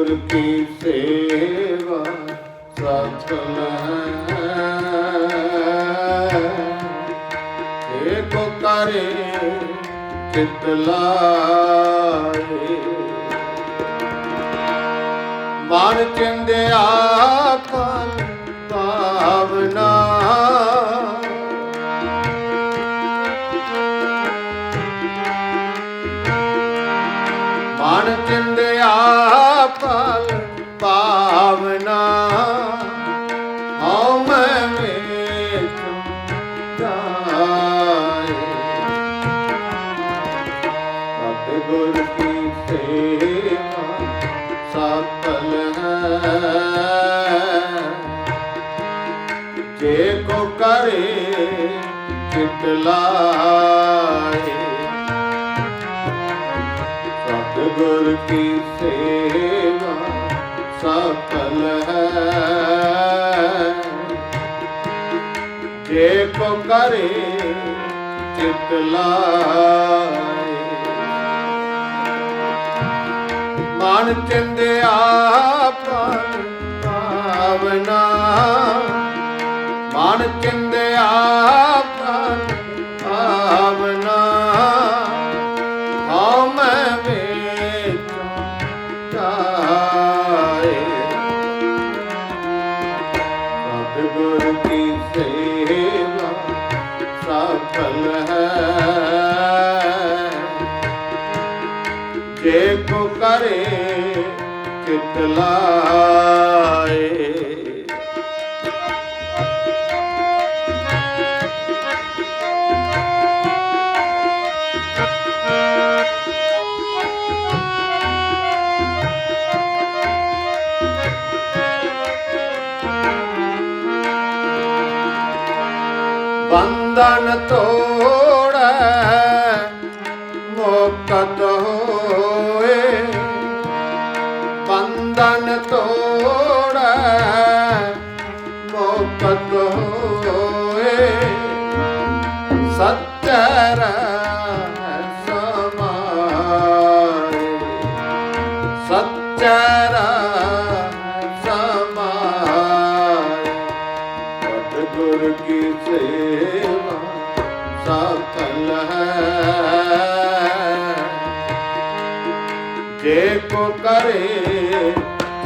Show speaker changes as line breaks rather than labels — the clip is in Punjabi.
ਗੁਰ ਕੀ ਸੇਵਾ ਸਫਲ ਹੈ ਏਕੋ ਕਰੇ ਚਿਤ ਲਾਏ। ਮਨ ਚਿੰਦਿਆ ਪਨ ਭਾਵਨਾ। ਮਨ ਚਿੰਦਿਆ ਲਾਏ। ਸਤਿਗੁਰ ਕੀ ਸੇਵਾ ਸਫਲ ਹੈ। ਜੇ ਕੋ ਕਰੇ ਚਿਤ ਲਾਏ। ਮਨ ਚਿੰਦਿਆ ਪਨ ਭਾਵਨਾ। ਮਨ ਚਿੰਦਿਆ ਪਨ ਭਾਵਨਾ। ਹਉ ਮੈਂ ਵੇਖ ਜਾਏ। ਸਤਿਗੁਰ ਕੀ ਸੇਵਾ ਸਫਲ ਹੈ। ਜੇ ਕੋ ਕਰੇ ਚਿਤ ਲਾਏ। ਬੰਧਨ ਤੋੜੈ ਮੁਕਤ ਹੋਏ ਬੰਧਨ ਤੋੜੈ ਮੁਕਤ ਹੋਏ। ਸੱਚੈ ਰਹਿ ਸਮਾਏ। ਕਰੇ